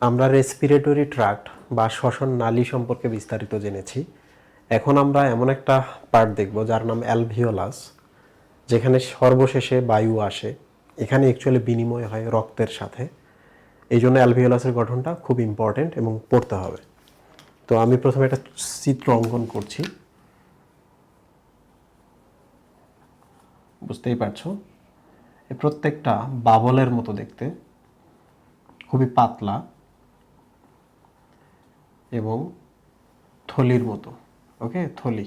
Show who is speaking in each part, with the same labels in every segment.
Speaker 1: আমরা respiratory tract বা শ্বসন নালী সম্পর্কে বিস্তারিত জেনেছি। এখন আমরা এমন একটা পার্ট দেখব যার নাম অ্যালভিওলাস যেখানে সর্বশেষে বায়ু আসে। এখানে অ্যাকচুয়ালি বিনিময় হয় রক্তের সাথে। এই জন্য অ্যালভিওলাসের গঠনটা খুব ইম্পর্টেন্ট এবং পড়তে হবে। তো আমি প্রথমে একটা চিত্র অঙ্কন করছি। বুঝতেই পারছ? প্রত্যেকটা বাবলের মতো দেখতে। খুবই পাতলা। এবং থলির মতো ওকে থলি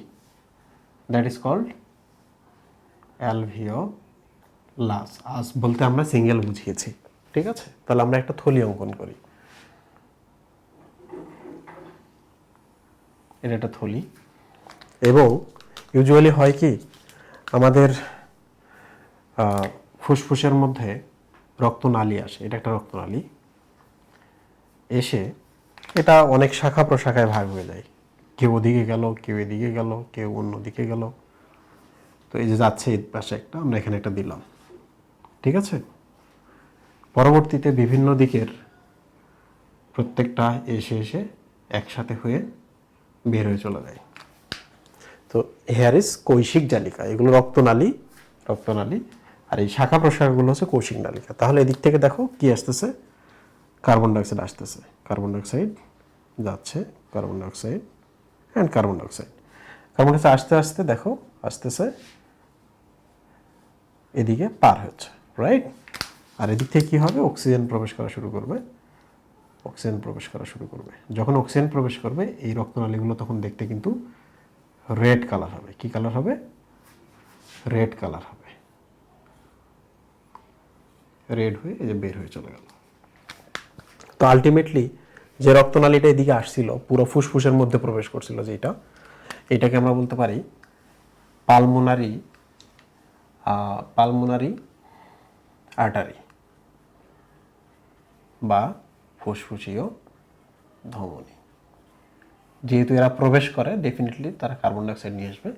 Speaker 1: that is called alveolus আস বলতে আমরা সিঙ্গেল বুঝিয়েছি, ঠিক আছে? তাহলে আমরা একটা থলি অঙ্কন করি। এটা একটা থলি। এবং ইউজুয়ালি হয় কি, আমাদের ফুসফুসের মধ্যে রক্তনালী আসে, এটা একটা রক্তনালী। এসে এটা অনেক শাখা প্রশাখায় ভাগ হয়ে যায়। কেউ ওদিকে গেল, কেউ এদিকে গেল, কেউ অন্য দিকে গেল। তো এই যে যাচ্ছে এই পাশে একটা, আমরা এখানে একটা দিলাম। ঠিক আছে? পরবর্তীতে বিভিন্ন দিকের প্রত্যেকটা এসে এসে একসাথে হয়ে বের হয়ে চলে যায়। তো হেয়ার ইজ কৈশিক জালিকা, এগুলো রক্তনালী রক্তনালী। আর এই শাখা প্রশাখাগুলো হচ্ছে কৌশিক নালিকা তাহলে এদিক থেকে দেখো কি আসতেছে? কার্বন ডাইঅক্সাইড আসতেছে। কার্বন ডাইঅক্সাইড যাচ্ছে carbon dioxide and carbon dioxide carbon dioxide আস্তে আস্তে দেখো আস্তে এদিকে পার হচ্ছে রাইট আর এদিক থেকে কী হবে? অক্সিজেন প্রবেশ করা শুরু করবে। অক্সিজেন প্রবেশ করা শুরু করবে। যখন অক্সিজেন প্রবেশ করবে, এই রক্তনালীগুলো তখন দেখতে কিন্তু রেড কালার হবে। কি কালার হবে? রেড কালার হবে। রেড হয়ে এই যে বের হয়ে চলে গেল। তো আলটিমেটলি যে রক্তনালীটা এদিকে আসছিল, পুরো ফুসফুসের মধ্যে প্রবেশ করছিল যেটা এটাকে আমরা বলতে পারি পালমোনারি পালমোনারি আর্টারি বা ফুসফুসীয় ধমনী। যেহেতু এরা প্রবেশ করে ডেফিনেটলি তারা কার্বন ডাইঅক্সাইড নিয়ে আসবে।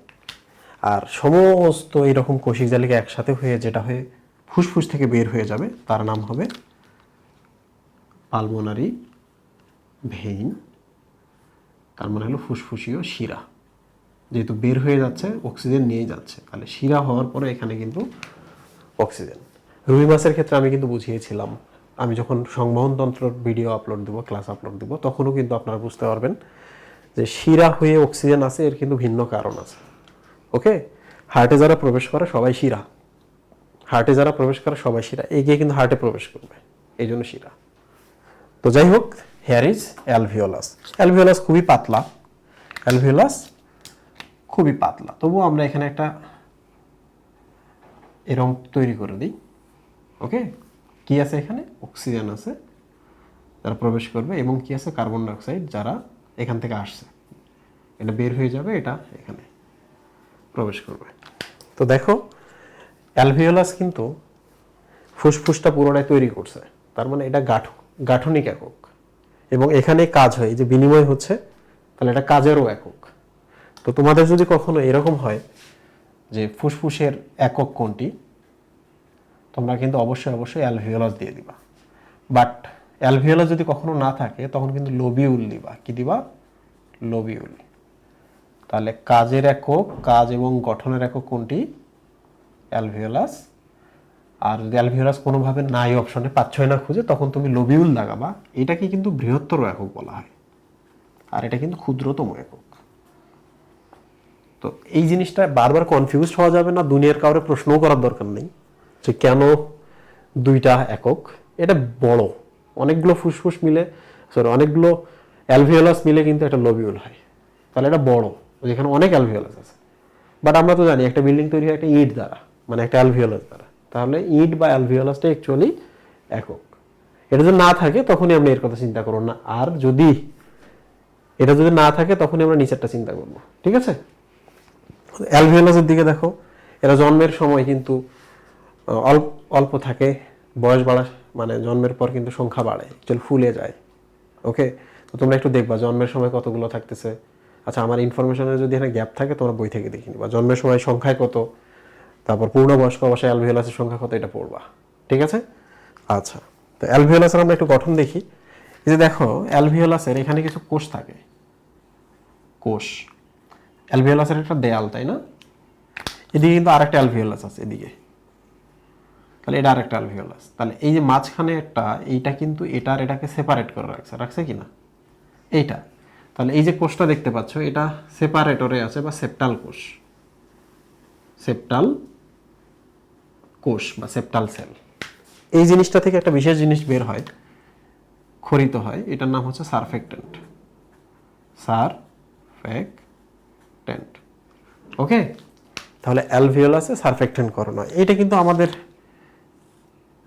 Speaker 1: আর সমস্ত এইরকম কোষিক জালিকা একসাথে হয়ে যেটা হয়ে ফুসফুস থেকে বের হয়ে যাবে, তার নাম হবে পালমোনারি ভেইন, তার মানে হলো ফুসফুসীয় শিরা। যেহেতু বের হয়ে যাচ্ছে, অক্সিজেন নিয়েই যাচ্ছে, তাহলে শিরা হওয়ার পরে এখানে কিন্তু অক্সিজেন। রুই মাছের ক্ষেত্রে আমি কিন্তু বুঝিয়েছিলাম, আমি যখন সংবহনতন্ত্রর ভিডিও আপলোড দেবো, ক্লাস আপলোড দেবো, তখনও কিন্তু আপনারা বুঝতে পারবেন যে শিরা হয়ে অক্সিজেন আছে, এর কিন্তু ভিন্ন কারণ আছে। ওকে? হার্টে যারা প্রবেশ করে সবাই শিরা। হার্টে যারা প্রবেশ করে সবাই শিরা। এগিয়ে কিন্তু হার্টে প্রবেশ করবে। এই জন্য শিরা। তো যাই হোক হেয়ার ইজ অ্যালভিওলাস অ্যালভিওলাস খুবই পাতলা। অ্যালভিওলাস খুবই পাতলা। তবুও আমরা এখানে একটা এরম তৈরি করে দিই। ওকে কি আছে এখানে? অক্সিজেন আছে। যারা প্রবেশ করবে এবং কি আছে? কার্বন ডাইঅক্সাইড যারা এখান থেকে আসছে। এটা বের হয়ে যাবে, এটা এখানে প্রবেশ করবে। তো দেখো অ্যালভিওলাস কিন্তু ফুসফুসটা পুরোটাই তৈরি করছে। তার মানে এটা গাঠ গাঠনিক একক। এবং এখানে কাজ হয় যে বিনিময় হচ্ছে, তাহলে এটা কাজেরও একক। তো তোমাদের যদি কখনো এরকম হয় যে ফুসফুসের একক কোনটি, তোমরা কিন্তু অবশ্যই অবশ্যই অ্যালভিওলাস দিয়ে দিবা। বাট অ্যালভিওলাস যদি কখনো না থাকে, তখন কিন্তু লোবিউল দিবা। কি দিবা? লোবিউল। তাহলে কাজের একক, কাজ এবং গঠনের একক কোনটি? অ্যালভিওলাস আর যদি অ্যালভিওলাস কোনোভাবে নাই অপশনে পাচ্ছই না খুঁজে, তখন তুমি লোবিউল লাগাবা এটাকে কিন্তু বৃহত্তর একক বলা হয়। আর এটা কিন্তু ক্ষুদ্রতম একক। তো এই জিনিসটা বারবার কনফিউজ হওয়া যাবে না, দুনিয়ার কাউরে প্রশ্নও করার দরকার নেই যে কেন দুইটা একক। এটা বড়। অনেকগুলো ফুসফুস মিলে সরি অনেকগুলো অ্যালভিওলাস মিলে কিন্তু একটা লোবিউল হয়। তাহলে এটা বড়। যেখানে অনেক অ্যালভিওলাস আছে। বাট আমরা তো জানি একটা বিল্ডিং তৈরি হয় একটা ইট দ্বারা মানে একটা অ্যালভিওলাস দ্বারা। তাহলে ইট বা অ্যালভিওলাসটা অ্যাকচুয়ালি একক। এটা যদি না থাকে, তখনই আপনি এর কথা চিন্তা করুন না। আর যদি এটা যদি না থাকে, তখনই আমরা নিচেরটা চিন্তা করব। ঠিক আছে? অ্যালভিওলাসের দিকে দেখো। এরা জন্মের সময় কিন্তু অল্প অল্প থাকে। বয়স বাড়া মানে জন্মের পর কিন্তু সংখ্যা বাড়ে চল ফুলে যায়। ওকে? তো তোমরা একটু দেখবা, জন্মের সময় কতগুলো থাকতেছে। আচ্ছা আমার ইনফরমেশনের যদি এখানে গ্যাপ থাকে, তোমরা বই থেকে দেখে নিবা। জন্মের সময় সংখ্যায় কত? তারপর পূর্ণবয়স্ক অবস্থায় অ্যালভিওলাসের সংখ্যা কত এটা পড়বা, ঠিক আছে? আচ্ছা তো অ্যালভিওলাসের আমরা একটু গঠন দেখি। এই যে দেখো, অ্যালভিওলাসের এখানে কিছু কোষ থাকে। কোষ। অ্যালভিওলাসের একটা দেয়াল, তাই না? এদিকে কিন্তু আরেকটা অ্যালভিওলাস আছে এদিকে। তাহলে এটা আরেকটা অ্যালভিওলাস। তাহলে এই যে মাঝখানে একটা, এইটা কিন্তু এটা আর এটাকে সেপারেট করে রাখছে। রাখছে কি না? এইটা। তাহলে এই যে কোষটা দেখতে পাচ্ছ, এটা সেপারেটরে আছে বা সেপ্টাল কোষ। সেপ্টাল কোষ বা সেপ্টাল সেল এই জিনিসটা থেকে একটা বিশেষ জিনিস বের হয়, খরিত হয়, এটার নাম হচ্ছে সারফেক্টেন্ট সারফেক্টেন্ট ওকে? তাহলে অ্যালভিওলাসে সারফেক্টেন্ট করণ হয় এটা কিন্তু আমাদের,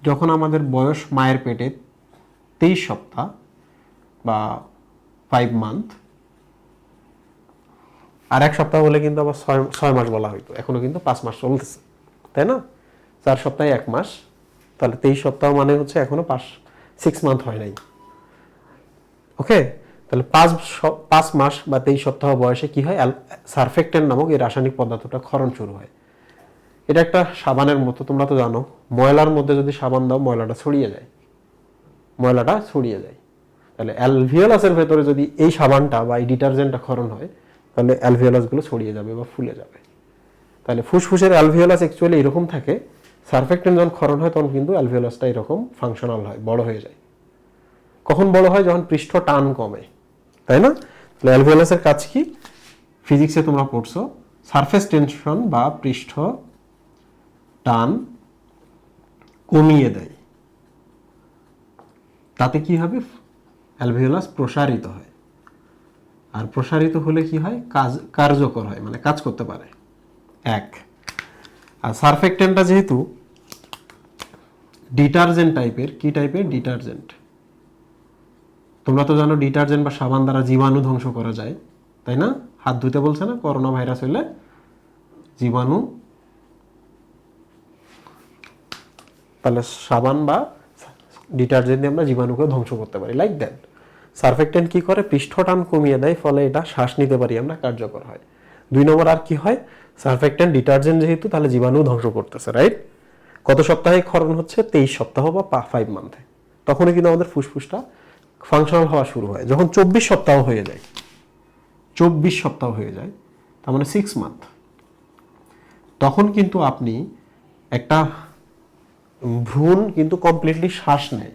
Speaker 1: যখন আমাদের বয়স মায়ের পেটে তেইশ সপ্তাহ বা ফাইভ মান্থ আর এক সপ্তাহ বলে কিন্তু আবার ছয় ছয় মাস বলা হইতো। এখনও কিন্তু পাঁচ মাস চলতেছে। তাই না? চার সপ্তাহে এক মাস। তাহলে তেইশ সপ্তাহ মানে হচ্ছে এখনও পাঁচ সিক্স মান্থ হয় নাই। ওকে? তাহলে পাঁচ পাঁচ মাস বা তেইশ সপ্তাহ বয়সে কি হয়? সারফেক্টেন্ট নামক এই রাসায়নিক পদার্থটা ক্ষরণ শুরু হয়। এটা একটা সাবানের মতো, তোমরা তো জানো। ময়লার মধ্যে যদি সাবান দাও, ময়লাটা ছড়িয়ে যায়। ময়লাটা ছড়িয়ে যায়। তাহলে অ্যালভিওলাসের ভেতরে যদি এই সাবানটা বা এই ডিটারজেন্টটা ক্ষরণ হয়, তাহলে অ্যালভিওলাসগুলো ছড়িয়ে যাবে বা ফুলে যাবে। তাহলে ফুসফুসের অ্যালভিওলাস অ্যাকচুয়ালি এরকম থাকে সারফেক্টেন্ট যখন ক্ষরণ হয়, তখন কিন্তু অ্যালভিওলাসটা এরকম ফাংশনাল হয়, বড় হয়ে যায়। কখন বড় হয়? যখন পৃষ্ঠ টান কমে। তাই না? তাহলে অ্যালভিওলাসের কাজ কি? ফিজিক্সে তোমরা পড়ছো, সারফেস টেনশন বা পৃষ্ঠ টান কমিয়ে দেয়। তাতে কি হবে? অ্যালভিওলাস প্রসারিত হয়। আর প্রসারিত হলে কি হয়? কাজ, কার্যকর হয় মানে কাজ করতে পারে। এক। আর সারফেক্টেন্টটা যেহেতু ডিটারজেন্ট টাইপের, কি টাইপের? ডিটারজেন্ট। তোমরা তো জানো ডিটারজেন্ট বা সাবান দ্বারা জীবাণু ধ্বংস করা যায়, তাই না? হাত ধুতে বলছে না, করোনা ভাইরাস হলে জীবাণু। তাহলে সাবান বা ডিটারজেন্ট দিয়ে আমরা জীবাণুকে ধ্বংস করতে পারি লাইক দ্যাট সারফেক্টেন্ট কি করে? পৃষ্ঠটান কমিয়ে দেয়, ফলে এটা শ্বাস নিতে পারি আমরা, কার্যকর হয়। দুই নম্বর আর কি হয়? সারফেক্টেন্ট, ডিটারজেন্ট যেহেতু, তাহলে জীবাণু ধ্বংস করতেছে রাইট কত সপ্তাহে ক্ষরণ হচ্ছে তেইশ সপ্তাহ বা ফাইভ মান্থে তখনই কিন্তু আমাদের ফুসফুসটা ফাংশনাল হওয়া শুরু হয়। যখন চব্বিশ সপ্তাহ হয়ে যায়, চব্বিশ সপ্তাহ হয়ে যায়, তার মানে সিক্স মান্থ তখন কিন্তু আপনি একটা ভ্রূণ কিন্তু কমপ্লিটলি শ্বাস নেয়।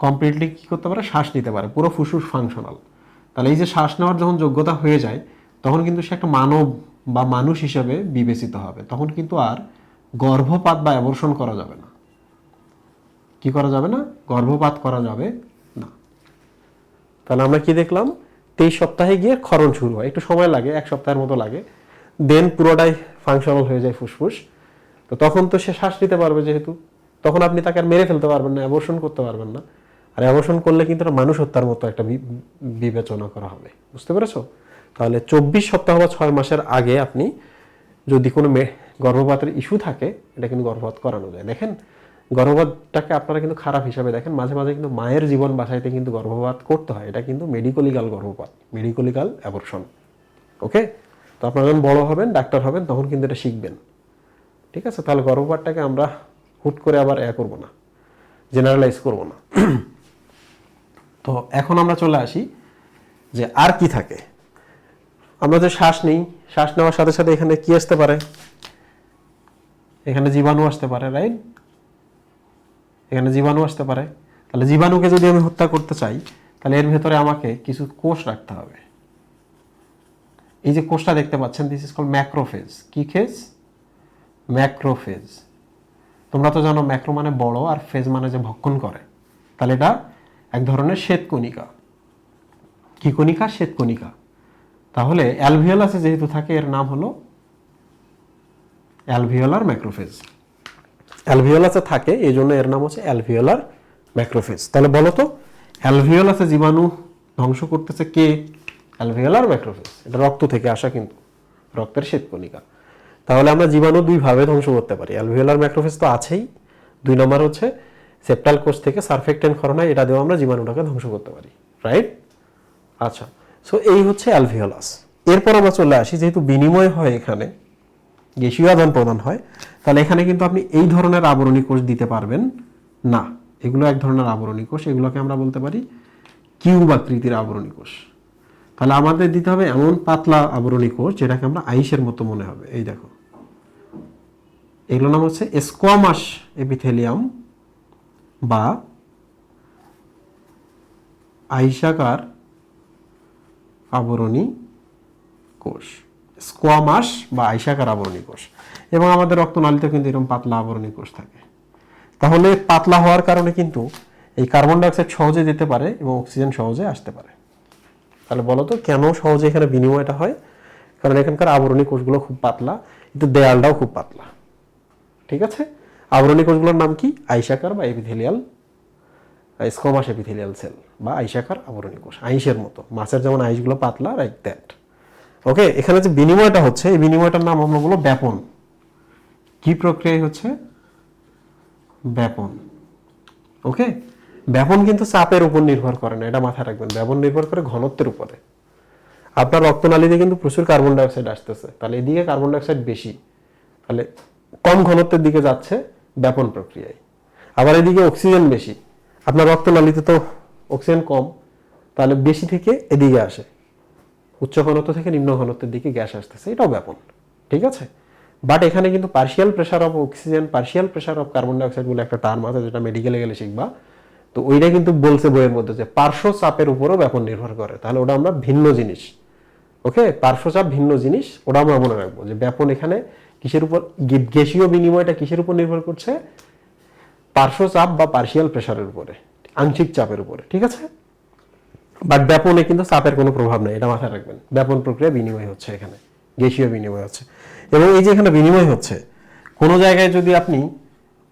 Speaker 1: কমপ্লিটলি কী করতে পারে? শ্বাস নিতে পারে। পুরো ফুসফুস ফাংশনাল তাহলে এই যে শ্বাস নেওয়ার যখন যোগ্যতা হয়ে যায়, তখন কিন্তু সে একটা মানব বা মানুষ হিসাবে বিবেচিত হবে। তখন কিন্তু আর গর্ভপাত বা অ্যাবর্ষণ করা যাবে না। কি করা যাবে না? গর্ভপাত করা যাবে না। তাহলে আমরা কি দেখলাম? তেইশ সপ্তাহে গিয়ে ক্ষরণ শুরু হয়। একটু সময় লাগে, এক সপ্তাহের মতো লাগে। দেন পুরোটাই ফাংশনাল হয়ে যায় ফুসফুস। তো তখন তো সে শ্বাস নিতে পারবে যেহেতু। তখন আপনি তাকে আর মেরে ফেলতে পারবেন না অ্যাবর্ষণ করতে পারবেন না। আর অ্যাবর্ষণ করলে কিন্তু মানুষ হত্যার মতো একটা বিবেচনা করা হবে। বুঝতে পেরেছ? তাহলে চব্বিশ সপ্তাহ বা ছয় মাসের আগে আপনি যদি কোনো গর্ভপাতের ইস্যু থাকে, এটা কিন্তু গর্ভপাত করানো যায়। দেখেন, গর্ভপাতটাকে আপনারা কিন্তু খারাপ হিসাবে দেখেন, মাঝে মাঝে কিন্তু মায়ের জীবন বাঁচাইতে কিন্তু গর্ভপাত করতে হয়। এটা কিন্তু মেডিকোলিগাল গর্ভপাত মেডিকোলিগাল অ্যাবর্ষণ ওকে তো আপনারা যখন বড় হবেন, ডাক্তার হবেন, তখন কিন্তু এটা শিখবেন। ঠিক আছে? তাহলে গর্ভপাতটাকে আমরা হুট করে আবার এ করব না জেনারেলাইজ করব না। তো এখন আমরা চলে আসি যে আর কি থাকে। আমরা যে শ্বাস নিই, শ্বাস নেওয়ার সাথে সাথে এখানে কি আসতে পারে? এখানে জীবাণু আসতে পারে রাইট এখানে জীবাণু আসতে পারে। তাহলে জীবাণুকে যদি আমি হত্যা করতে চাই, তাহলে এর ভেতরে আমাকে কিছু কোষ রাখতে হবে। এই যে কোষটা দেখতে পাচ্ছেন দিস ইজ কল ম্যাক্রোফেজ কি খেজ? ম্যাক্রোফেজ তোমরা তো জানো ম্যাক্রো মানে বড় আর ফেজ মানে যে ভক্ষণ করে। তাহলে এটা এক ধরনের শ্বেতকণিকা কি কণিকা? শ্বেতকণিকা তাহলে অ্যালভিওলাসে যেহেতু থাকে, এর নাম হলো অ্যালভিওলার ম্যাক্রোফেজ। অ্যালভিওলাসে থাকে এই জন্য এর নাম হচ্ছে অ্যালভিওলার ম্যাক্রোফেজ। তাহলে বলো তো অ্যালভিওলাসে জীবাণু ধ্বংস করতেছে কে? Alveolar macrophage. এটা রক্ত থেকে আসা কিন্তু রক্তের শ্বেতকণিকা। তাহলে আমরা জীবাণু দুইভাবে ধ্বংস করতে পারি। অ্যালভিওলার ম্যাক্রোফেজ তো আছেই। দুই নম্বর হচ্ছে সেপ্টাল কোষ থেকে সারফেক্টেন খরণায় এটা দিয়েও আমরা জীবাণুটাকে ধ্বংস করতে পারি রাইট আচ্ছা সো এই হচ্ছে অ্যালভিওলাস। এরপর আমরা চলে আসি যেহেতু বিনিময় হয় এখানে গ্যাসীয় আদান প্রদান হয়, তাহলে এখানে কিন্তু আপনি এই ধরনের আবরণী কোষ দিতে পারবেন না। এগুলো এক ধরনের আবরণী কোষ, এগুলোকে আমরা বলতে পারি কিউব আকৃতির আবরণী কোষ। তাহলে আমাদের দিতে হবে এমন পাতলা আবরণী কোষ যেটাকে আমরা আইসের মতো মনে হবে। এই দেখো। এগুলোর নাম হচ্ছে স্কোয়ামাস এপিথেলিয়াম বা আইসাকার আবরণী কোষ। স্কোয়ামাস বা আইসাকার আবরণী কোষ। এবং আমাদের রক্তনালীতে কিন্তু এরকম পাতলা আবরণী কোষ থাকে। তাহলে পাতলা হওয়ার কারণে কিন্তু এই কার্বন ডাইঅক্সাইড সহজে যেতে পারে এবং অক্সিজেন সহজে আসতে পারে। তাহলে বলো তো, কেন সহজে এখানে বিনিময়টা হয়? কারণ এখানকার আবরণী কোষগুলো খুব পাতলা, কিন্তু দেয়ালটাও খুব পাতলা। ঠিক আছে? আবরণী কোষগুলোর নাম কি? আইসাকার বা এপিথেলিয়াল স্কোমাস এপিথেলিয়াল সেল, বা আইসাকার আবরণী কোষ, আইসের মতো। মাছের যেমন আইসগুলো পাতলা লাইক দ্যাট। ওকে এখানে যে বিনিময়টা হচ্ছে, এই বিনিময়টার নাম আমরা বলব ব্যাপন। কি প্রক্রিয়ায় হচ্ছে? ব্যাপন। ওকে ব্যাপন কিন্তু চাপের উপর নির্ভর করে না, এটা মাথায় রাখবেন। ব্যাপন নির্ভর করে ঘনত্বের উপরে। আপনার রক্তনালীতে কিন্তু প্রচুর কার্বন ডাইঅক্সাইড আসতেছে। তাহলে এদিকে কার্বন ডাইঅক্সাইড বেশি। তাহলে কম ঘনত্বের দিকে যাচ্ছে ব্যাপন প্রক্রিয়ায়। আবার এদিকে অক্সিজেন বেশি। আপনার রক্তনালীতে তো অক্সিজেন কম। তাহলে বেশি থেকে এদিকে আসে। উচ্চ ঘনত্ব থেকে নিম্ন ঘনত্বের দিকে গ্যাস আসতেছে, এটাও ব্যাপন, ঠিক আছে? বাট এখানে কিন্তু partial pressure of oxygen partial pressure of carbon dioxide বলে একটা টার্ম আছে যেটা মেডিকেলে গেলে শিখবা। তো ওইটা কিন্তু বলছে বইয়ের মধ্যে যে পার্শ্ব চাপের উপরও ব্যাপন নির্ভর করে। তাহলে ওটা আমরা ভিন্ন জিনিস, ওকে? পার্শ্বচাপ ভিন্ন জিনিস, ওটা আমরা মনে রাখব যে ব্যাপন এখানে কিসের উপর গ্যাসীয় বিনিময়টা কিসের উপর নির্ভর করছে? পার্শ্বচাপ বা পার্শিয়াল প্রেশারের উপরে, আংশিক চাপের উপরে, ঠিক আছে? বাট ব্যাপনে কিন্তু চাপের কোনো প্রভাব নেই, এটা মাথায় রাখবেন। ব্যাপন প্রক্রিয়া বিনিময় হচ্ছে এখানে, গ্যাসীয় বিনিময় হচ্ছে। এবং এই যে এখানে বিনিময় হচ্ছে, কোনো জায়গায় যদি আপনি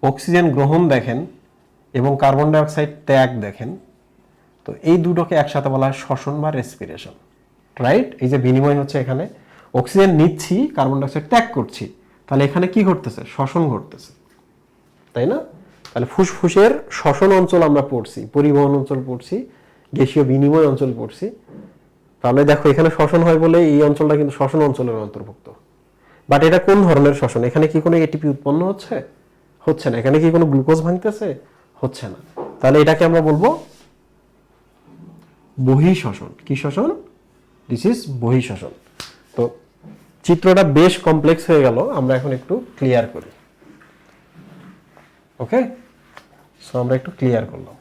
Speaker 1: অক্সিজেন গ্রহণ দেখেন এবং কার্বন ডাইঅক্সাইড ত্যাগ দেখেন, তো এই দুটোকে একসাথে বলা হয় শ্বসন বা রেসপিরেশন, রাইট? এই যে বিনিময় হচ্ছে এখানে, অক্সিজেন নিচ্ছি, কার্বন ডাইঅক্সাইড ত্যাগ করছি, তাহলে এখানে কি ঘটতেছে? শ্বসন ঘটতেছে, তাই না? তাহলে ফুসফুসের শ্বসন অঞ্চল আমরা পড়ছি, পরিবহন অঞ্চল পড়ছি গ্যাসীয় বিনিময় অঞ্চল পড়ছি, তাহলে দেখো এখানে শ্বসন হয় বলে এই অঞ্চলটা কিন্তু শ্বসন অঞ্চলের অন্তর্ভুক্ত। বাট এটা কোন ধরনের শ্বসন? এখানে কি কোনো এটিপি উৎপন্ন হচ্ছে? হচ্ছে না। এখানে কি কোনো গ্লুকোজ ভাঙতেছে? হচ্ছে না। তাহলে এটাকে আমরা বলব বহিঃশ্বসন কি শ্বসন? দিস ইজ বহিঃশ্বসন তো চিত্রটা বেশ কমপ্লেক্স হয়ে গেল, আমরা এখন একটু ক্লিয়ার করি। ওকে সো আমরা একটু ক্লিয়ার করলাম।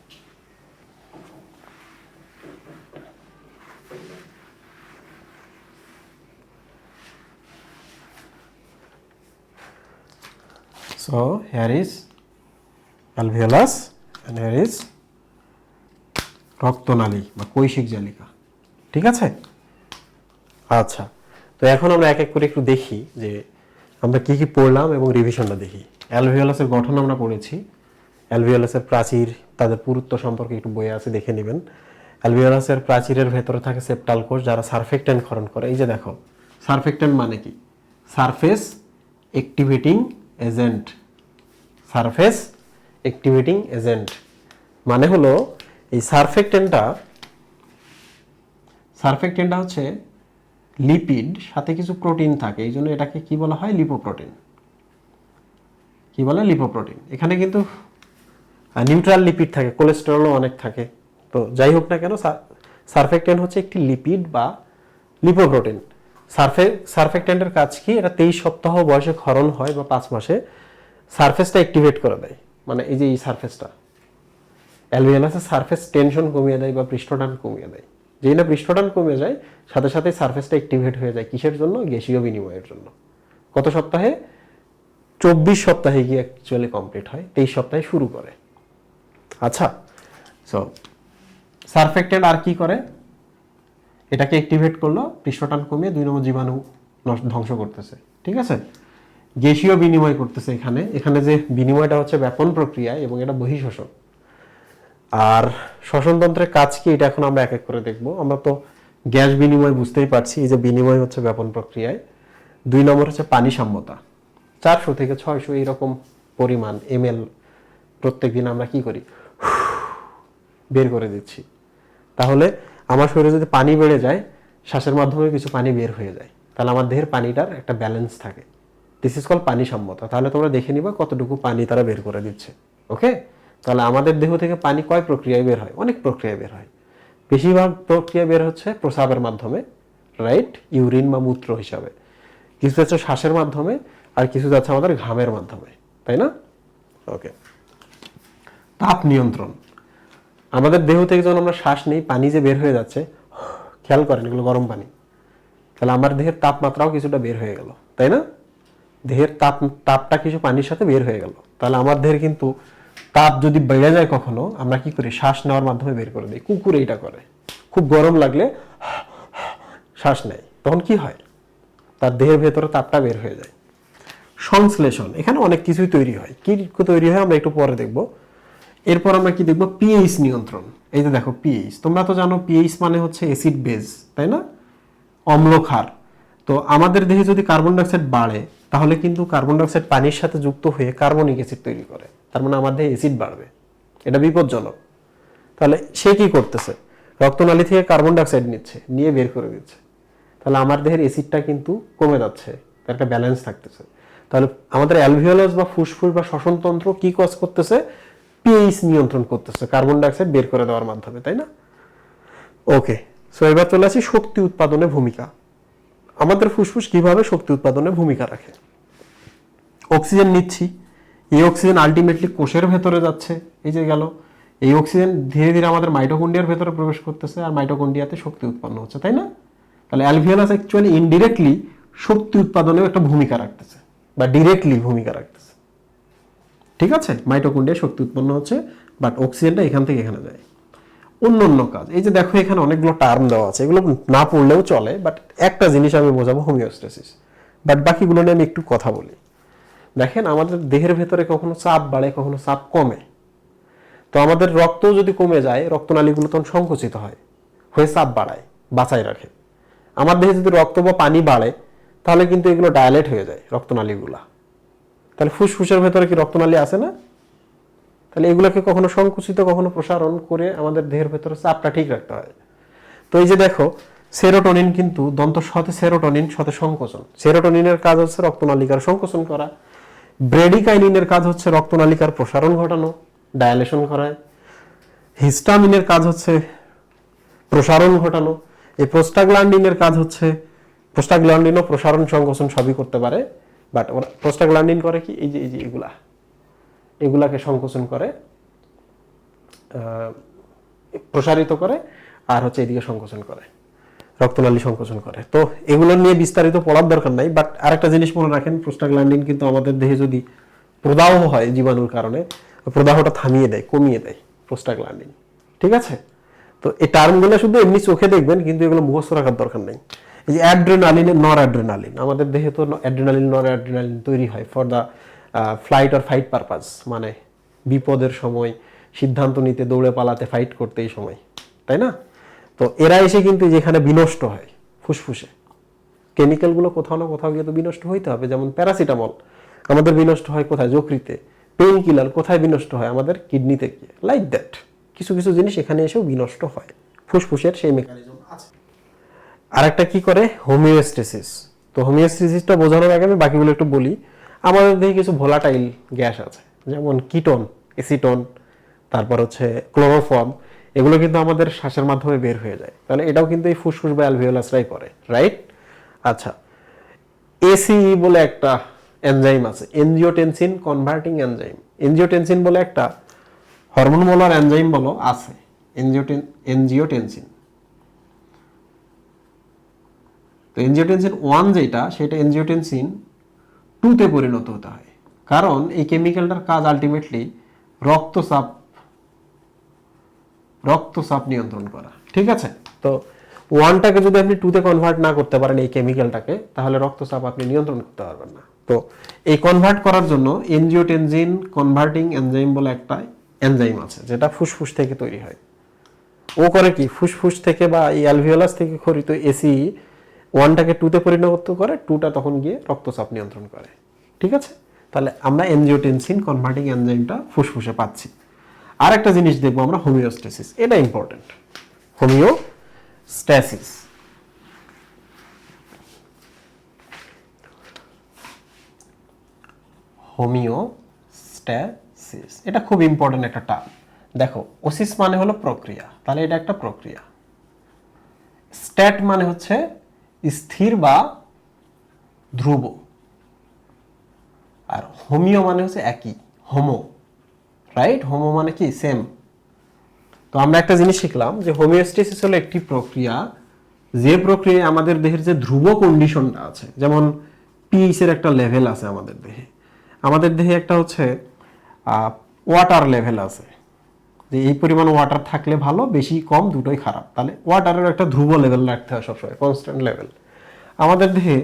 Speaker 1: So, here is alveolus and here is রক্তনালী বা কৈশিক জালিকা। ঠিক আছে? আচ্ছা তো এখন আমরা এক এক করে একটু দেখি যে আমরা কি কি পড়লাম এবং রিভিশনটা দেখি। অ্যালভিওলাসের গঠন আমরা পড়েছি। অ্যালভিওলাসের প্রাচীর, তাদের পুরুত্ব সম্পর্কে একটু বই আছে, দেখে নেবেন। অ্যালভিওলাসের প্রাচীরের ভেতরে থাকে সেপ্টাল কোষ, যারা সারফেক্টেন্ট ক্ষরণ করে। এই যে দেখো, সারফেক্টেন্ট মানে কি? Surface activating agent surface activating agent মানে হলো এই সারফেক্টেন্টটা সারফেক্টেন্টটা হচ্ছে লিপিড সাথে কিছু প্রোটিন থাকে, এই জন্য এটাকে কি বলা হয়? লিপোপ্রোটিন কি বলে? লিপোপ্রোটিন এখানে কিন্তু নিউট্রাল লিপিড থাকে কোলেস্টেরলও অনেক থাকে। তো যাই হোক না কেন সারফেক্টেন্ট হচ্ছে একটি লিপিড বা লিপোপ্রোটিন সারফে সারফেক্টেন্টের কাজ কি? এটা তেইশ সপ্তাহ বয়সে ক্ষরণ হয় বা পাঁচ মাসে সারফেসটা অ্যাক্টিভেট করে দেয়। মানে এই যে এই সারফেসটা। অ্যালভিয়ালাসের সারফেস টেনশন কমিয়ে দেয় বা পৃষ্ঠটান কমিয়ে দেয়। যেই না পৃষ্ঠটান কমে যায়, সাথে সাথে সারফেসটা অ্যাক্টিভেট হয়ে যায় কিসের জন্য? গ্যাসীয় বিনিময়ের জন্য। কত সপ্তাহে? চব্বিশ সপ্তাহে গিয়ে অ্যাকচুয়ালি কমপ্লিট হয়, তেইশ সপ্তাহে শুরু করে। আচ্ছা সো সারফেক্টেন্ট আর কি করে? এটাকে অ্যাক্টিভেট করল, পৃষ্ঠটান কমিয়ে দুই নম্বর জীবাণু ধ্বংস করতেছে। ঠিক আছে? গ্যাসীয় বিনিময় করতেছে এখানে। এখানে যে বিনিময়টা হচ্ছে ব্যাপন প্রক্রিয়া এবং এটা বহিঃশোষণ। আর শ্বসনতন্ত্রের কাজ কি? এটা এখন আমরা এক এক করে দেখব। আমরা তো গ্যাস বিনিময় বুঝতেই পারছি, এই যে বিনিময় হচ্ছে ব্যাপন প্রক্রিয়ায়। দুই নম্বর হচ্ছে পানি সাম্যতা চারশো থেকে ছয়শো এইরকম পরিমাণ এম এল প্রত্যেক দিন আমরা কি করি? বের করে দিচ্ছি। তাহলে আমার শরীরে যদি পানি বেড়ে যায়, শ্বাসের মাধ্যমে কিছু পানি বের হয়ে যায়, তাহলে আমার দেহের পানিটার একটা ব্যালেন্স থাকে। দিস ইজ কল পানি সম্মতা তাহলে তোমরা দেখে নিবা কতটুকু পানি তারা বের করে দিচ্ছে। ওকে তাহলে আমাদের দেহ থেকে পানি কয় প্রক্রিয়ায় বের হয়? অনেক প্রক্রিয়ায় বের হয়। বেশিরভাগ প্রক্রিয়া বের হচ্ছে প্রস্রাবের মাধ্যমে রাইট ইউরিন বা মূত্র হিসাবে। কিছু হচ্ছে শ্বাসের মাধ্যমে, আর কিছু যাচ্ছে আমাদের ঘামের মাধ্যমে। তাই না? ওকে তাপ নিয়ন্ত্রণ। আমাদের দেহ থেকে যখন আমরা শ্বাস নিই, পানি যে বের হয়ে যাচ্ছে, খেয়াল করেন এগুলো গরম পানি। তাহলে আমার দেহের তাপমাত্রাও কিছুটা বের হয়ে গেল, তাই না? দেহের তাপ, তাপটা কিছু পানির সাথে বের হয়ে গেল। তাহলে আমার দেহের কিন্তু তাপ যদি বেড়ে যায় কখনো, আমরা কি করি? শ্বাস নেওয়ার মাধ্যমে বের করে দিই। কুকুর এইটা করে। খুব গরম লাগলে শ্বাস নেয়। তখন কি হয়? তার দেহের ভেতরে তাপটা বের হয়ে যায়। সংশ্লেষণ, এখানে অনেক কিছুই তৈরি হয়। কি তৈরি হয় আমরা একটু পরে দেখব। এরপর আমরা কি দেখব? পিএইচ নিয়ন্ত্রণ। এই যে দেখো পিএইচ তোমরা তো জানো পিএইচ মানে হচ্ছে অ্যাসিড বেজ তাই না? অম্লক্ষার তো আমাদের দেহে যদি কার্বন ডাইঅক্সাইড বাড়ে, তাহলে কিন্তু কার্বন ডাইঅক্সাইড পানির সাথে যুক্ত হয়ে কার্বনিক অ্যাসিড তৈরি করে। তার মানে আমাদের অ্যাসিড বাড়বে। এটা বিপজ্জনক। তাহলে সে কি করতেছে? রক্তনালী থেকে কার্বন ডাইঅক্সাইড নিচ্ছে, নিয়ে বের করে দিচ্ছে। তাহলে আমার দেহের অ্যাসিডটা কিন্তু কমে যাচ্ছে, তার একটা ব্যালেন্স থাকতেছে। তাহলে আমাদের অ্যালভিওলাস বা ফুসফুস বা শ্বসনতন্ত্র কি কাজ করতেছে? পিএইচ নিয়ন্ত্রণ করতেছে কার্বন ডাইঅক্সাইড বের করে দেওয়ার মাধ্যমে, তাই না? ওকে সো এবার চলে আসি শক্তি উৎপাদনে ভূমিকা। আমাদের ফুসফুস কীভাবে শক্তি উৎপাদনে ভূমিকা রাখে? অক্সিজেন নিচ্ছি, এই অক্সিজেন আলটিমেটলি কোষের ভেতরে যাচ্ছে, এই যে গেল। এই অক্সিজেন ধীরে ধীরে আমাদের মাইটোকন্ডিয়ার ভেতরে প্রবেশ করতেছে, আর মাইটোকন্ডিয়াতে শক্তি উৎপন্ন হচ্ছে, তাই না? তাহলে অ্যালভিওলাস অ্যাকচুয়ালি ইনডিরেক্টলি শক্তি উৎপাদনেও একটা ভূমিকা রাখতেছে, বা ডিরেক্টলি ভূমিকা রাখতেছে। ঠিক আছে? মাইটোকন্ডিয়া শক্তি উৎপন্ন হচ্ছে বাট অক্সিজেনটা এখান থেকে এখানে যায়। অন্য অন্য কাজ, এই যে দেখো এখানে অনেকগুলো টার্ম দেওয়া আছে, এগুলো না পড়লেও চলে বাট একটা জিনিস আমি বোঝাবো হোমিওস্টেসিস বাট বাকিগুলো নিয়ে আমি একটু কথা বলি। দেখেন, আমাদের দেহের ভেতরে কখনো চাপ বাড়ে, কখনো চাপ কমে। তো আমাদের রক্ত যদি কমে যায়, রক্তনালীগুলো তখন সংকুচিত হয়, হয়ে চাপ বাড়ায়, বাঁচায় রাখে। আমার দেহে যদি রক্ত বা পানি বাড়ে, তাহলে কিন্তু এগুলো ডায়ালেট হয়ে যায় রক্তনালীগুলা। তাহলে ফুসফুসের ভেতরে কি রক্তনালী আছে না? তাহলে এগুলোকে কখনো সংকুচিত, কখনো প্রসারণ করে আমাদের দেহের ভেতরে চাপটা ঠিক রাখতে হয়। তো এই যে দেখো, সেরোটনিন কিন্তু দন্ত সাথে সেরোটনিন সাথে সংকোচন। সেরোটনিনের কাজ হচ্ছে রক্তনালিকার সংকোচন করা। ব্রেডিকাইনিনের কাজ হচ্ছে রক্তনালিকার প্রসারণ ঘটানো, ডায়ালেশন করায় হিস্টামিনের কাজ হচ্ছে প্রসারণ ঘটানো। এই প্রোস্টাগ্ল্যান্ডিনের কাজ হচ্ছে, প্রোস্টাগ্ল্যান্ডিনও প্রসারণ সংকোচন সবই করতে পারে। বাট ওরা প্রোস্টাগ্ল্যান্ডিন করে কি? এই যে এই যে এগুলা। এগুলাকে সংকোচন করে প্রসারিত করে, আর হচ্ছে এদিকে সংকোচন করে। রক্তনালী সংকোচন করে। তো এগুলো নিয়ে বিস্তারিত পড়ার দরকার নাই বাট আরেকটা জিনিস মনে রাখেন প্রোস্টাগ্ল্যান্ডিন কিন্তু আমাদের দেহে যদি প্রদাহ হয় জীবাণুর কারণে, প্রদাহটা থামিয়ে দেয়, কমিয়ে দেয় প্রোস্টাগ্ল্যান্ডিন ঠিক আছে? তো এই টার্মগুলো শুধু এমনি চোখে দেখবেন, কিন্তু এগুলো মুখস্থ রাখার দরকার নেই। যে অ্যাড্রেনালিন নর অ্যাড্রেনালিন আমাদের দেহে তো অ্যাড্রেনালিন নর অ্যাড্রেনালিন তৈরি হয় for the flight or fight purpose মানে বিপদের সময়, সিদ্ধান্ত নিতে, দৌড়ে পালাতে ফাইট করতে এই সময়, তাই না? তো এরা এসে কিন্তু যেখানে বিনষ্ট হয়, ফুসফুসে। কেমিক্যালগুলো কোথাও না কোথাও গিয়ে তো বিনষ্ট হইতে হবে, যেমন প্যারাসিটামল আমাদের বিনষ্ট হয় কোথায়? যকৃতে। পেইন কিলার কোথায় বিনষ্ট হয়? আমাদের কিডনিতে গিয়ে লাইক দ্যাট কিছু কিছু জিনিস এখানে এসেও বিনষ্ট হয়, ফুসফুসের সেই মেকানিজম আরেকটা কি করে? হোমিওস্টেসিস। তো হোমিওস্টেসিসটা বোঝানোর আগে আমি বাকিগুলো একটু বলি। আমাদের দেহে কিছু ভোলাটাইল গ্যাস আছে, যেমন কিটোন, এসিটোন, তারপর হচ্ছে ক্লোরোফর্ম। এগুলো কিন্তু আমাদের শ্বাসের মাধ্যমে বের হয়ে যায়। তাহলে এটাও কিন্তু এই ফুসফুস বা অ্যালভিওলাসরাই করে রাইট আচ্ছা এসিই বলে একটা এনজাইম আছে, এনজিওটেনসিন কনভার্টিং এনজাইম এনজিওটেনসিন বলে একটা হরমোন মোলার এনজাইম বলো, আছে। এনজিওটেন, এনজিওটেনসিন। তো এনজিওটেনসিন ওয়ান যেটা, সেটা এনজিওটেনসিন টুতে পরিণত হতে হয়। কারণ এই কেমিক্যালটার কাজ আলটিমেটলি রক্তচাপ রক্তচাপ নিয়ন্ত্রণ করা। ঠিক আছে? তো ওয়ানটাকে যদি আপনি টুতে কনভার্ট না করতে পারেন এই কেমিক্যালটাকে তাহলে রক্তচাপ আপনি নিয়ন্ত্রণ করতে পারবেন না। তো এই কনভার্ট করার জন্য এনজিওটেনজিন কনভার্টিং এনজাইম বলে একটা এনজাইম আছে, যেটা ফুসফুস থেকে তৈরি হয়। ও করে কি? ফুসফুস থেকে বা এই অ্যালভিওলাস থেকে খরিত এসি ওয়ানটাকে টুতে পরিণত করে টুটা তখন গিয়ে রক্তচাপ নিয়ন্ত্রণ করে। ঠিক আছে? তাহলে আমরা এনজিওটেনসিন কনভার্টিং এনজাইমটা ফুসফুসে পাচ্ছি। আর একটা জিনিস দেখব আমরা হোমিওস্টেসিস এটা ইম্পর্টেন্ট হোমিওস্ট্যাসিস হোমিওস্ট্যাসিস ওসিস এটা খুব ইম্পর্টেন্ট একটা টার্ম দেখো, ওসিস মানে হলো প্রক্রিয়া। তাহলে এটা একটা প্রক্রিয়া। স্ট্যাট মানে হচ্ছে স্থির বা ধ্রুব। আর হোমিও মানে হচ্ছে একই, হোমো রাইট হোমো মানে কি? সেম তো আমরা একটা জিনিস শিখলাম যে হোমিওস্টেসিস হলো একটি প্রক্রিয়া, যে প্রক্রিয়ায় আমাদের দেহের যে ধ্রুব কন্ডিশনটা আছে, যেমন পিএইচ এর একটা লেভেল আছে আমাদের দেহে। আমাদের দেহে একটা হচ্ছে ওয়াটার লেভেল আছে। যে এই পরিমাণ ওয়াটার থাকলে ভালো, বেশি কম, দুটোই খারাপ। তাহলে ওয়াটারের একটা ধ্রুব লেভেল রাখতে হয় সবসময় কনস্ট্যান্ট লেভেল আমাদের দেহে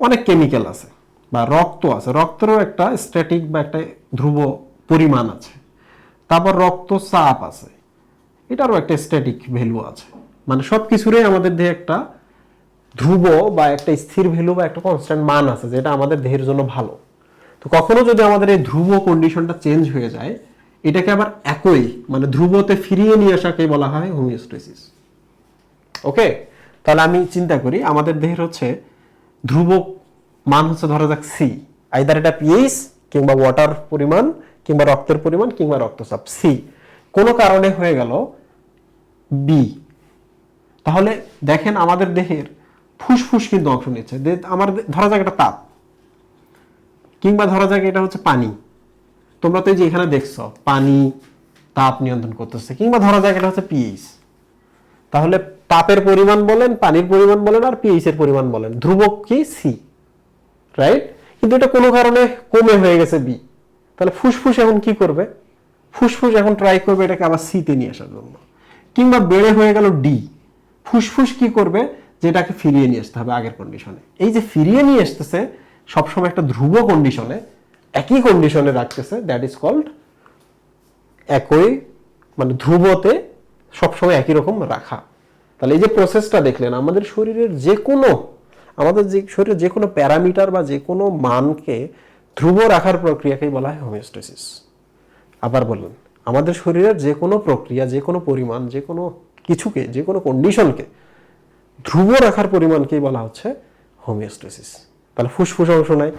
Speaker 1: অনেক কেমিক্যাল আছে, বা রক্ত আছে। রক্তেরও একটা স্ট্যাটিক বা একটা ধ্রুব পরিমাণ আছে। তারপর রক্ত চাপ আছে। এটারও একটা স্ট্যাটিক ভ্যালু আছে। মানে সব কিছুরই আমাদের দেহে একটা ধ্রুব বা একটা স্থির ভ্যালু বা একটা কনস্ট্যান্ট মান আছে, যেটা আমাদের দেহের জন্য ভালো। তো কখনো যদি আমাদের এই ধ্রুব কন্ডিশনটা চেঞ্জ হয়ে যায় এটাকে আবার একই মানে ধ্রুবতে ফিরিয়ে নিয়ে আসাকে বলা হয় হোমিওস্টেসিস। ওকে? তাহলে আমি চিন্তা করি, আমাদের দেহের হচ্ছে ধ্রুব মান হচ্ছে ধরা যাক সি আইদার এটা পিএইচ কিংবা ওয়াটার পরিমাণ, কিংবা রক্তের পরিমাণ, কিংবা রক্তচাপ সি কোনো কারণে হয়ে গেল বি তাহলে দেখেন আমাদের দেহের ফুসফুস কিন্তু অংশ নিচ্ছে। আমার ধরা যাক এটা তাপ, কিংবা ধরা যাক এটা হচ্ছে পানি। তোমরা তো এই যে এখানে দেখছ, পানি, তাপ নিয়ন্ত্রণ করতেছে, কিংবা ধরা যাক এটা হচ্ছে পিএইচ তাহলে তাপের পরিমাণ বলেন, পানির পরিমাণ বলেন, আর পিএইচ এর পরিমাণ বলেন। ধ্রুবক কি? সি রাইট কিন্তু এটা কোনো কারণে কমে হয়ে গেছে বি তাহলে ফুসফুস এখন কি করবে? ফুসফুস এখন ট্রাই করবে এটাকে আবার সিতে নিয়ে আসার জন্য। কিংবা বেড়ে হয়ে গেল ডি ফুসফুস কি করবে? যেটাকে ফিরিয়ে নিয়ে আসতে হবে আগের কন্ডিশনে এই যে ফিরিয়ে নিয়ে আসতেছে, সবসময় একটা ধ্রুব কন্ডিশনে একই কন্ডিশনে রাখতেছে দ্যাট ইজ কল্ড একই মানে ধ্রুবতে সবসময় একই রকম রাখা। তাহলে এই যে প্রসেসটা দেখলেন, আমাদের শরীরের যে কোনো, আমাদের যে শরীরের যে কোনো প্যারামিটার বা যে কোনো মানকে ধ্রুব রাখার প্রক্রিয়াকেই বলা হয় হোমিওস্টেসিস আবার বলুন আমাদের শরীরের যে কোনো প্রক্রিয়া, যে কোনো পরিমাণ, যে কোনো কিছুকে, যে কোনো কন্ডিশনকে ধ্রুব রাখার পরিমাণকেই বলা হচ্ছে হোমিওস্টেসিস তাহলে ফুসফুস অংশ নেয়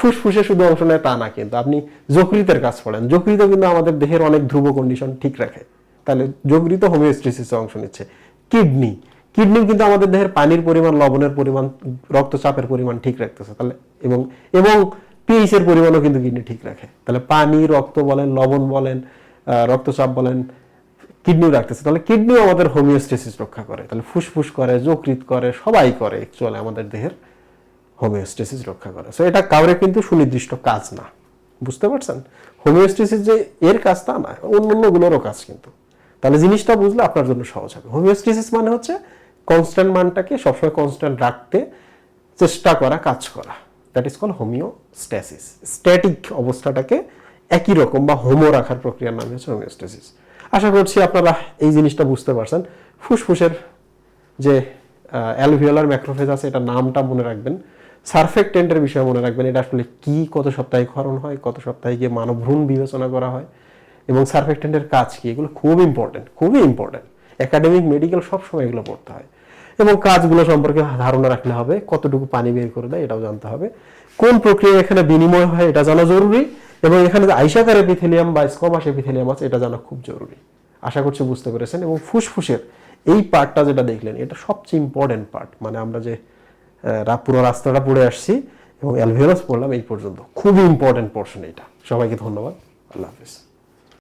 Speaker 1: ফুসফুসে শুধু অংশ নেয় তা না কিন্তু। আপনি যকৃতের কাজ পড়েন যকৃত কিন্তু আমাদের দেহের অনেক ধ্রুব কন্ডিশন ঠিক রাখে। তাহলে যকৃত হোমিওস্টেসিসে অংশ নিচ্ছে। কিডনি। কিডনি কিন্তু আমাদের দেহের পানির পরিমাণ, লবণের পরিমাণ, রক্তচাপের পরিমাণ ঠিক রাখতেছে। তাহলে এবং এবং পিএইচ এর পরিমাণও কিন্তু কিডনি ঠিক রাখে। তাহলে পানি, রক্ত বলেন, লবণ বলেন রক্তচাপ বলেন, কিডনিও রাখতেছে। তাহলে কিডনিও আমাদের হোমিওস্টেসিস রক্ষা করে। তাহলে ফুসফুস করে, যকৃত করে, সবাই করে অ্যাকচুয়ালি আমাদের দেহের। হোমিওস্টেসিস রক্ষা করা। সো এটা কাউরে কিন্তু সুনির্দিষ্ট কাজ না। বুঝতে পারছেন? হোমিওস্টেসিস যে এর কাজ তা না, অন্যান্যগুলোরও কাজ কিন্তু। তাহলে জিনিসটা বুঝলে আপনার জন্য সহজ হবে। হোমিওস্টেসিস মানে হচ্ছে কনস্ট্যান্ট মানটাকে সবসময় কনস্ট্যান্ট রাখতে চেষ্টা করা, কাজ করা। That is call homeostasis static অবস্থাটাকে একই রকম বা হোমো রাখার প্রক্রিয়ার নাম হচ্ছে হোমিওস্ট্যাসিস আশা করছি আপনারা এই জিনিসটা বুঝতে পারছেন। ফুসফুসের যে অ্যালভিওলার ম্যাক্রোফেজ আছে এটা নামটা মনে রাখবেন। সারফেক্টেন্টের বিষয়ে মনে রাখবেন, এটা আসলে কি, কত সপ্তাহে ক্ষরণ হয়, কত সপ্তাহে গিয়ে মানব ভ্রূণ বিবেচনা করা হয় এবং সারফেক্টেন্টের কাজ কি, এগুলো খুব ইম্পর্টেন্ট খুবই ইম্পর্টেন্ট একাডেমিক মেডিকেল সবসময় এগুলো পড়তে হয় এবং কাজগুলো সম্পর্কে ধারণা রাখলে হবে, কতটুকু পানি বের করে দেয় এটাও জানতে হবে। কোন প্রক্রিয়া এখানে বিনিময় হয় এটা জানা জরুরি এবং এখানে যে আইসাকার এপিথেলিয়াম বা স্কবাস এপিথেলিয়াম আছে, এটা জানা খুব জরুরি। আশা করছি বুঝতে পেরেছেন এবং ফুসফুসের এই পার্টটা যেটা দেখলেন, এটা সবচেয়ে ইম্পর্টেন্ট পার্ট মানে আমরা যে পুরো রাস্তাটা পড়ে আসছি এবং অ্যালভিওলাস পড়লাম এই পর্যন্ত। খুবই ইম্পর্টেন্ট পোর্শন এটা। সবাইকে ধন্যবাদ। আল্লাহ হাফিজ।